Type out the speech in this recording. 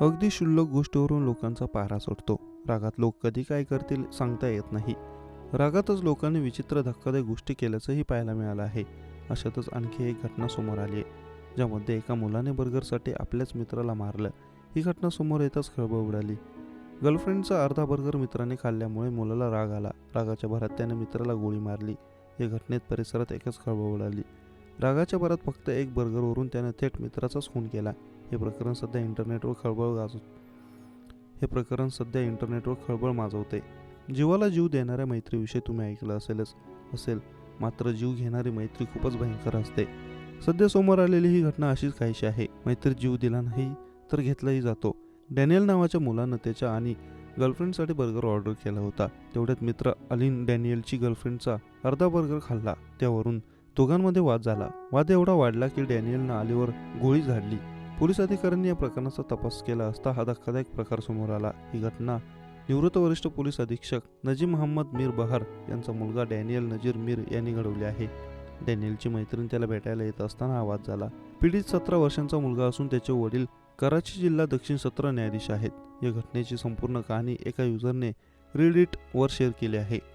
अगदी क्षुल्लक गोष्टीवरून लोकांचा पारा सुटतो रागात लोक कधी काय करतील सांगता येत नाही. रागातच लोकांनी विचित्र धक्कादायक गोष्टी केल्याचंही पाहायला मिळालं आहे. अशातच आणखी एक घटना समोर आली आहे ज्यामध्ये एका मुलाने बर्गरसाठी आपल्याच मित्राला मारलं. ही घटना समोर येताच खळबळ उडाली. गर्लफ्रेंडचा अर्धा बर्गर मित्राने खाल्ल्यामुळे मुलाला राग आला. रागाच्या भरात त्याने मित्राला गोळी मारली. या घटनेत परिसरात एकच खळबळ उडाली. रागाच्या भरात फक्त एक बर्गरवरून त्यानं थेट मित्राचाच खून केला. हे प्रकरण सध्या इंटरनेटवर खळबळ गाज हे प्रकरण सध्या इंटरनेटवर खळबळ माजवते. जीवाला जीव देणाऱ्या मैत्रीविषयी तुम्ही ऐकलं असेलच असेल. मात्र जीव घेणारी मैत्री खूपच भयंकर असते. सध्या समोर आलेली ही घटना अशीच काहीशी आहे. मैत्री जीव दिला नाही तर घेतलाही जातो. डॅनियल नावाच्या मुलानं त्याच्या आणि गर्लफ्रेंडसाठी बर्गर ऑर्डर केला होता. तेवढ्यात मित्र अलिन डॅनियलची गर्लफ्रेंडचा अर्धा बर्गर खाल्ला. त्यावरून दोघांमध्ये वाद झाला. वाद एवढा वाढला की डॅनियलनं आलीवर गोळी झाडली. पोलीस अधिकाऱ्यांनी या प्रकरणाचा तपास केला असता हा धक्कादायक प्रकार समोर आला. ही घटना निवृत्त वरिष्ठ पोलीस अधीक्षक नजीम मोहम्मद मीर बहार यांचा मुलगा डॅनियल नजीर मीर यांनी घडवले आहे. डॅनियलची मैत्रीण त्याला भेटायला येत असताना हा वाद झाला. पीडित सतरा वर्षांचा मुलगा असून त्याचे वडील कराची जिल्हा दक्षिण सत्र न्यायाधीश आहेत. या घटनेची संपूर्ण कहाणी एका युजरने रीडिट वर शेअर केली आहे.